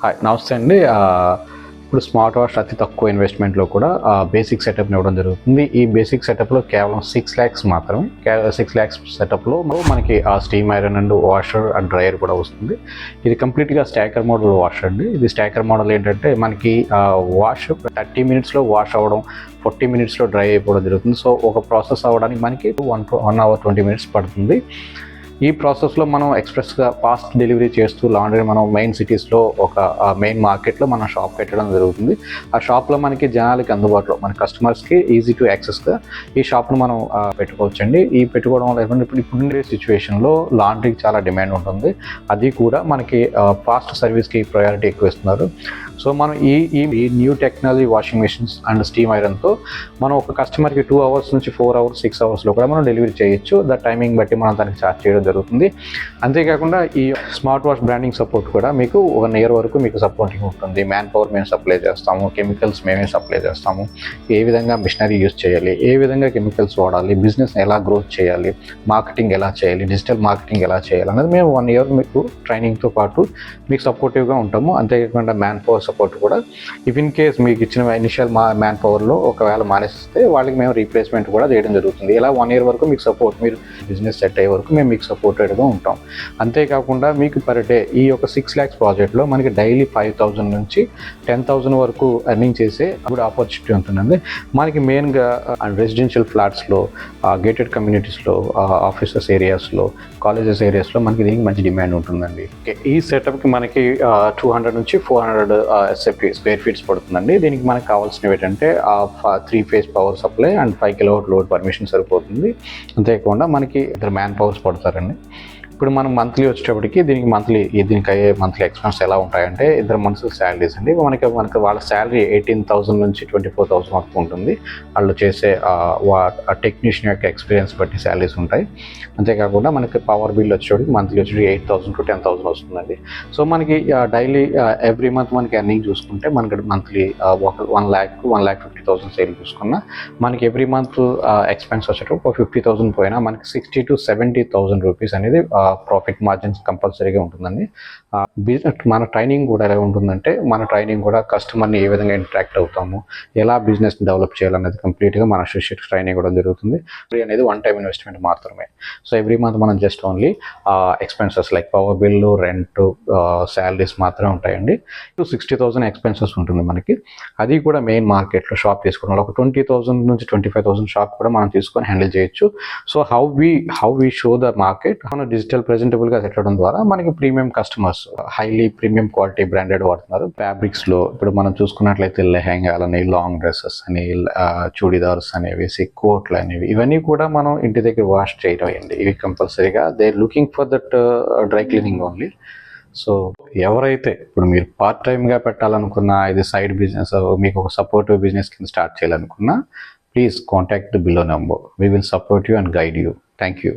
Hi నమస్తే అండి. ఇప్పుడు స్మార్ట్ వాచ్ అతి తక్కువ ఇన్వెస్ట్మెంట్లో కూడా బేసిక్ సెటప్ ఇవ్వడం జరుగుతుంది. ఈ బేసిక్ సెటప్లో కేవలం సిక్స్ ల్యాక్స్ మాత్రమే సిక్స్ ల్యాక్స్ సెటప్లో మనకి ఆ steam iron and washer and dryer కూడా వస్తుంది. ఇది కంప్లీట్గా స్టాకర్ మోడల్ వాష్ అండి. ఇది స్టాకర్ మోడల్ ఏంటంటే మనకి వాష్ థర్టీ మినిట్స్లో వాష్ అవ్వడం ఫార్టీ మినిట్స్లో డ్రై అయిపోవడం జరుగుతుంది. సో ఒక ప్రాసెస్ అవ్వడానికి మనకి one one hour twenty minutes పడుతుంది. ఈ ప్రాసెస్లో మనం ఎక్స్ప్రెస్గా ఫాస్ట్ డెలివరీ చేస్తూ లాండ్రీ మనం మెయిన్ సిటీస్లో ఒక మెయిన్ మార్కెట్లో మనం షాప్ పెట్టడం జరుగుతుంది. ఆ షాప్లో మనకి జనాలకి అందుబాటులో మన కస్టమర్స్కి ఈజీ టు యాక్సెస్గా ఈ షాప్ను మనం పెట్టుకోవచ్చండి. ఈ పెట్టుకోవడం వల్ల ఏమంటే ఇప్పుడు ఇప్పుడుండే సిచ్యువేషన్లో లాండ్రీకి చాలా డిమాండ్ ఉంటుంది. అది కూడా మనకి ఫాస్ట్ సర్వీస్కి ప్రయారిటీ ఎక్కువ ఇస్తున్నారు సో మనం ఈ ఈ ఈ new technology washing machines and steam ఐరన్తో మనం ఒక కస్టమర్కి టూ అవర్స్ నుంచి ఫోర్ అవర్స్ సిక్స్ అవర్స్లో కూడా మనం డెలివరీ చేయొచ్చు. ద టైమింగ్ బట్టి మనం దానికి ఛార్జ్ చేయడం జరుగుతుంది. అంతేకాకుండా ఈ స్మార్ట్ వాచ్ బ్రాండింగ్ సపోర్ట్ కూడా మీకు ఒక ఇయర్ వరకు మీకు సపోర్టింగ్ ఉంటుంది. మ్యాన్ పవర్ మేము సప్లై చేస్తాము కెమికల్స్ మేమే సప్లై చేస్తాము. ఏ విధంగా మిషనరీ యూస్ చేయాలి ఏ విధంగా కెమికల్స్ వాడాలి బిజినెస్ ఎలా గ్రోత్ చేయాలి మార్కెటింగ్ ఎలా చేయాలి డిజిటల్ మార్కెటింగ్ ఎలా చేయాలి అనేది మేము వన్ ఇయర్ మీకు ట్రైనింగ్తో పాటు మీకు సపోర్టివ్గా ఉంటాము. అంతేకాకుండా మ్యాన్ పవర్ సపోర్ట్ కూడా ఇఫ్ ఇన్ కేస్ మీకు ఇచ్చిన ఇనిషియల్ మా మ్యాన్ పవర్లో ఒకవేళ మానేస్తే వాళ్ళకి మేము రీప్లేస్మెంట్ కూడా చేయడం జరుగుతుంది. ఇలా వన్ ఇయర్ వరకు మీకు సపోర్ట్ మీరు బిజినెస్ సెట్ అయ్యే వరకు మేము మీకు సపోర్టెడ్గా ఉంటాం. అంతేకాకుండా మీకు పర్ డే ఈ యొక్క సిక్స్ ల్యాక్స్ ప్రాజెక్ట్లో మనకి డైలీ ఫైవ్ థౌజండ్ నుంచి టెన్ థౌజండ్ వరకు ఎర్నింగ్ చేసే అప్పుడు ఆపర్చునిటీ ఉంటుందండి. మనకి మెయిన్గా రెసిడెన్షియల్ ఫ్లాట్స్లో గేటెడ్ కమ్యూనిటీస్లో ఆఫీసెస్ ఏరియాస్లో కాలేజెస్ ఏరియాస్లో మనకి దీనికి మంచి డిమాండ్ ఉంటుందండి. Okay, ఈ సెటప్కి మనకి టూ హండ్రెడ్ నుంచి four hundred SFT square feets పడుతుందండి. దీనికి మనకు కావాల్సినవి ఏంటంటే three phase power supply and five kilo load permission సరిపోతుంది. అంతేకాకుండా మనకి ఇద్దరు మ్యాన్ పవర్స్ పడతారండి. önemli. ఇప్పుడు మనం మంత్లీ వచ్చేటప్పటికి దీనికి మంత్లీ దీనికి అయ్యే మంత్లీ ఎక్స్పెన్స్ ఎలా ఉంటాయంటే ఇద్దరు మనుషుల శాలరీస్ అండి. మనకి మనకి వాళ్ళ శాలరీ ఎయిటీన్ థౌసండ్ నుంచి ట్వంటీ ఫోర్ థౌసండ్ వరకు ఉంటుంది. వాళ్ళు చేసే టెక్నీషియన్ యొక్క ఎక్స్పీరియన్స్ బట్టి శాలరీస్ ఉంటాయి. అంతేకాకుండా మనకి పవర్ బిల్ వచ్చేటప్పటికి మంత్లీ వచ్చేటప్పుడు eight thousand to ten thousand వస్తుందండి. సో మనకి డైలీ ఎవ్రీ మంత్ మనకి ఎర్నింగ్ చూసుకుంటే మనకి మంత్లీ ఒక one lakh one lakh fifty thousand sale చూసుకున్నా మనకి ఎవ్రీ మంత్ ఎక్స్పెన్స్ వచ్చేటప్పుడు ఒక ఫిఫ్టీ థౌసండ్ పోయినా మనకి sixty to seventy thousand rupees అనేది ప్రాఫిట్ మార్జిన్స్ కంపల్సరీగా ఉంటుందండి. బిజినెస్ మన ట్రైనింగ్ కూడా ఎలా ఉంటుందంటే మన ట్రైనింగ్ కూడా కస్టమర్ని ఏ విధంగా ఇంటరాక్ట్ అవుతాము ఎలా బిజినెస్ డెవలప్ చేయాలనేది కంప్లీట్గా మన అసోసియేట్ ట్రైనింగ్ కూడా జరుగుతుంది. ఫ్రీ అనేది వన్ టైం ఇన్వెస్ట్మెంట్ మాత్రమే. సో ఎవ్రీ మంత్ మనం just only expenses like power bill rent salaries మాత్రమే ఉంటాయండి. టూ సిక్స్టీ థౌసండ్ ఎక్స్పెన్సెస్ ఉంటుంది మనకి. అది కూడా మెయిన్ మార్కెట్లో షాప్ తీసుకోవడం ఒక ట్వంటీ థౌసండ్ నుంచి ట్వంటీ ఫైవ్ థౌసండ్ షాప్ కూడా మనం తీసుకొని హ్యాండిల్ చేయొచ్చు. So how we how we show the market మన డిజిటల్ ప్రెజెంటబుల్గా పెట్టడం ద్వారా మనకి premium customers highly premium quality branded వాడుతున్నారు. ఫ్యాబ్రిక్స్లో ఇప్పుడు మనం చూసుకున్నట్లయితే లెహెంగాలని లాంగ్ డ్రెస్సెస్ అని చూడీదార్స్ అనేవి కోట్లు అనేవి ఇవన్నీ కూడా మనం ఇంటి దగ్గర వాష్ చేయడం అండి ఇవి కంపల్సరీగా. They looking for that dry cleaning only so ఎవరైతే ఇప్పుడు మీరు పార్ట్ టైమ్గా పెట్టాలనుకున్నా ఇది సైడ్ బిజినెస్ మీకు ఒక సపోర్టివ్ బిజినెస్ కింద స్టార్ట్ చేయాలనుకున్నా please contact below number we will support you and guide you thank you